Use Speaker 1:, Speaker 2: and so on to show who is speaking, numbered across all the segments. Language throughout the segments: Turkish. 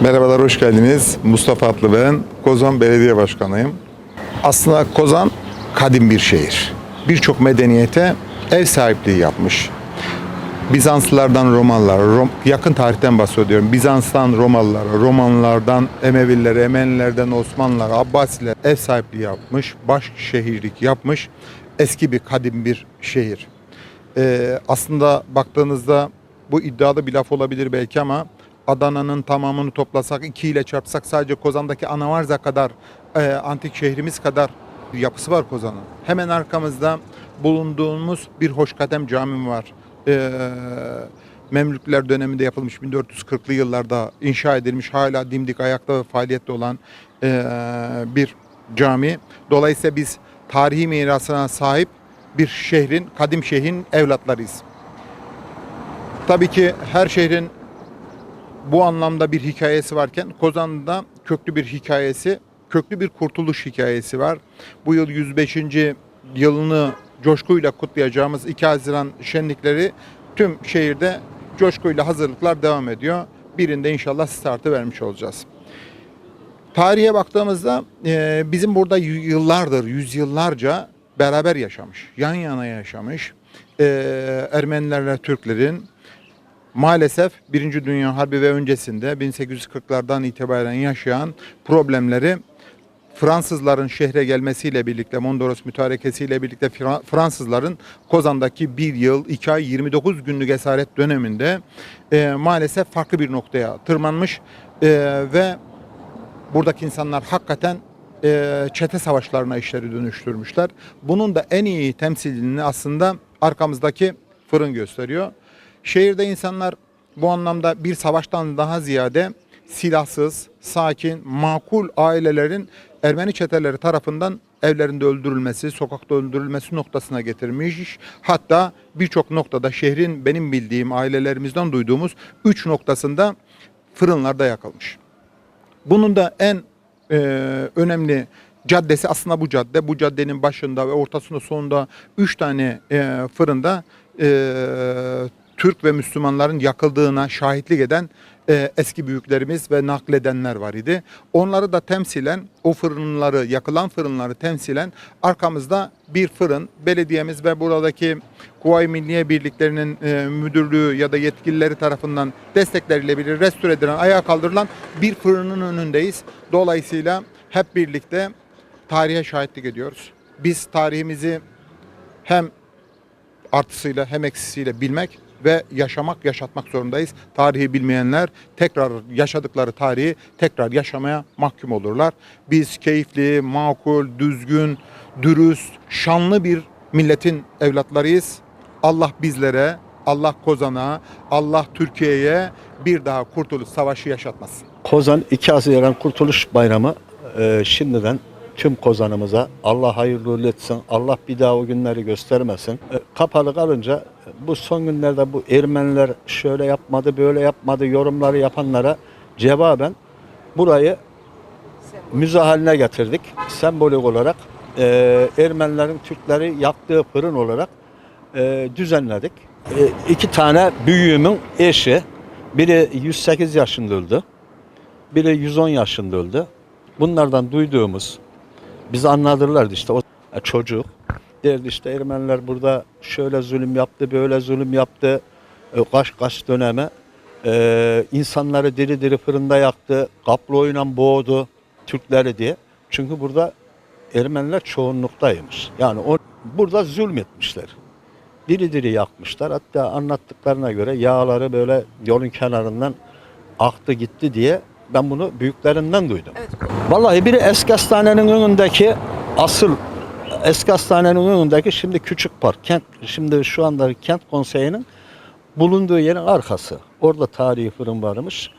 Speaker 1: Merhabalar, hoş geldiniz. Mustafa Atlı ben. Kozan Belediye Başkanıyım. Aslında Kozan kadim bir şehir. Birçok medeniyete ev sahipliği yapmış. Bizanslılardan Romalılar, Rom- yakın tarihten bahsediyorum. Bizans'tan Romalılar, Romanlılardan Emevillere, Emenilerden Osmanlılar, Abbasiler ev sahipliği yapmış, baş şehirlik yapmış. Eski bir kadim bir şehir. Ee, aslında baktığınızda bu iddialı bir laf olabilir belki ama Adana'nın tamamını toplasak, iki ile çarpsak sadece Kozan'daki Anavarza kadar, e, antik şehrimiz kadar yapısı var Kozan'ın. Hemen arkamızda bulunduğumuz bir Hoşkadem Cami var. Ee, Memlükler döneminde yapılmış 1440'lı yıllarda inşa edilmiş hala dimdik ayakta ve faaliyette olan e, bir cami. Dolayısıyla biz tarihi mirasına sahip bir şehrin, kadim şehrin evlatlarıyız. Tabii ki her şehrin bu anlamda bir hikayesi varken Kozan'da köklü bir hikayesi, köklü bir kurtuluş hikayesi var. Bu yıl 105. yılını coşkuyla kutlayacağımız 2 Haziran şenlikleri tüm şehirde coşkuyla hazırlıklar devam ediyor. Birinde inşallah startı vermiş olacağız. Tarihe baktığımızda e, bizim burada yıllardır, yüzyıllarca beraber yaşamış, yan yana yaşamış e, Ermenilerle Türklerin maalesef Birinci Dünya Harbi ve öncesinde 1840'lardan itibaren yaşayan problemleri Fransızların şehre gelmesiyle birlikte Mondros mütarekesiyle birlikte Fra- Fransızların Kozan'daki bir yıl, iki ay, 29 günlük esaret döneminde e, maalesef farklı bir noktaya tırmanmış e, ve buradaki insanlar hakikaten e, çete savaşlarına işleri dönüştürmüşler. Bunun da en iyi temsilini aslında arkamızdaki fırın gösteriyor. Şehirde insanlar bu anlamda bir savaştan daha ziyade silahsız, sakin, makul ailelerin Ermeni çeteleri tarafından evlerinde öldürülmesi, sokakta öldürülmesi noktasına getirmiş. Hatta birçok noktada şehrin benim bildiğim ailelerimizden duyduğumuz üç noktasında fırınlarda yakılmış. Bunun da en e, önemli caddesi aslında bu cadde. Bu caddenin başında ve ortasında sonunda üç tane e, fırında e, Türk ve Müslümanların yakıldığına şahitlik eden e, eski büyüklerimiz ve nakledenler var idi. Onları da temsilen o fırınları, yakılan fırınları temsilen arkamızda bir fırın, belediyemiz ve buradaki Kuvayi Milliye Birliklerinin e, müdürlüğü ya da yetkilileri tarafından destekleriyle birlikte restore edilen, ayağa kaldırılan bir fırının önündeyiz. Dolayısıyla hep birlikte tarihe şahitlik ediyoruz. Biz tarihimizi hem artısıyla hem eksisiyle bilmek ve yaşamak, yaşatmak zorundayız. Tarihi bilmeyenler tekrar yaşadıkları tarihi tekrar yaşamaya mahkum olurlar. Biz keyifli, makul, düzgün, dürüst, şanlı bir milletin evlatlarıyız. Allah bizlere, Allah Kozan'a, Allah Türkiye'ye bir daha kurtuluş savaşı yaşatmasın.
Speaker 2: Kozan 2 Haziran Kurtuluş Bayramı e, şimdiden tüm Kozan'ımıza Allah hayırlı etsin. Allah bir daha o günleri göstermesin. E, kapalı kalınca bu son günlerde bu Ermeniler şöyle yapmadı böyle yapmadı yorumları yapanlara cevaben burayı müze haline getirdik. Sembolik olarak e, Ermenilerin Türkleri yaktığı fırın olarak e, düzenledik. E, iki tane büyüğümün eşi biri 108 yaşında öldü. Biri 110 yaşında öldü. Bunlardan duyduğumuz bizi anladırlardı işte o e, çocuk derdi işte Ermeniler burada şöyle zulüm yaptı, böyle zulüm yaptı. E, kaç kaç döneme e, insanları diri diri fırında yaktı, kaplı boğdu Türkleri diye. Çünkü burada Ermeniler çoğunluktaymış. Yani o burada zulmetmişler. Diri diri yakmışlar. Hatta anlattıklarına göre yağları böyle yolun kenarından aktı gitti diye ben bunu büyüklerinden duydum. Vallahi biri eski hastanenin önündeki asıl eski hastanenin önündeki şimdi küçük park. Kent, şimdi şu anda kent konseyinin bulunduğu yerin arkası. Orada tarihi fırın varmış.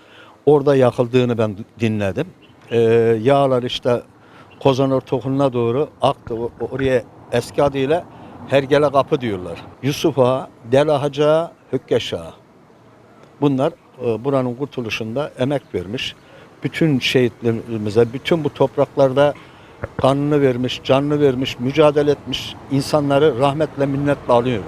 Speaker 2: Orada yakıldığını ben dinledim. Ee, yağlar işte Kozan Ortaokulu'na doğru aktı. Oraya eski adıyla Hergele Kapı diyorlar. Yusuf Ağa, Ağa. Bunlar e, buranın kurtuluşunda emek vermiş. Bütün şehitlerimize, bütün bu topraklarda kanını vermiş, canını vermiş, mücadele etmiş insanları rahmetle minnetle alıyorum.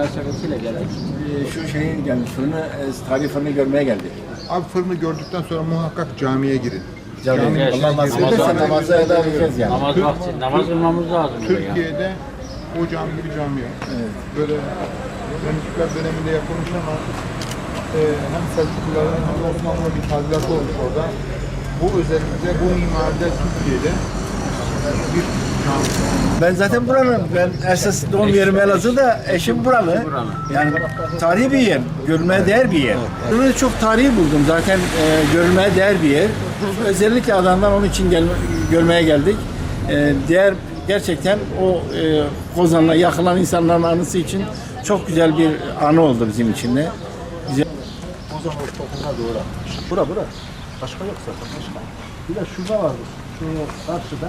Speaker 3: münasebetiyle geldik.
Speaker 4: Ee, şu şeyin gelmiş, fırını, e, tarih fırını görmeye geldik.
Speaker 1: Abi fırını gördükten sonra muhakkak camiye girin.
Speaker 4: Cami, Allah nasip
Speaker 3: Namaz-
Speaker 4: ederse namazı eda edeceğiz yani.
Speaker 3: Namaz vakti, namaz kılmamız lazım.
Speaker 1: Türkiye'de o cami gibi cami yok. Böyle Memlükler döneminde yapılmış ama e, hem Selçukluların hem Osmanlı'nın bir tadilat olmuş orada. Bu özellikle bu mimaride Türkiye'de bir.
Speaker 4: Ben zaten buranın, ben esas doğum yerim Elazığ'da, eşim buralı. Yani tarihi bir yer, görülmeye değer bir yer. Bunu çok tarihi buldum zaten e, görülmeye değer bir yer. Özellikle Adana'dan onun için gel, görmeye geldik. E, diğer gerçekten o e, Kozan'la yakılan insanların anısı için çok güzel bir anı oldu bizim için de. Güzel. Kozan Ortaokulu'na doğru. Bura bura. Başka yok zaten başka. Bir de şurada vardı. Şu karşıda.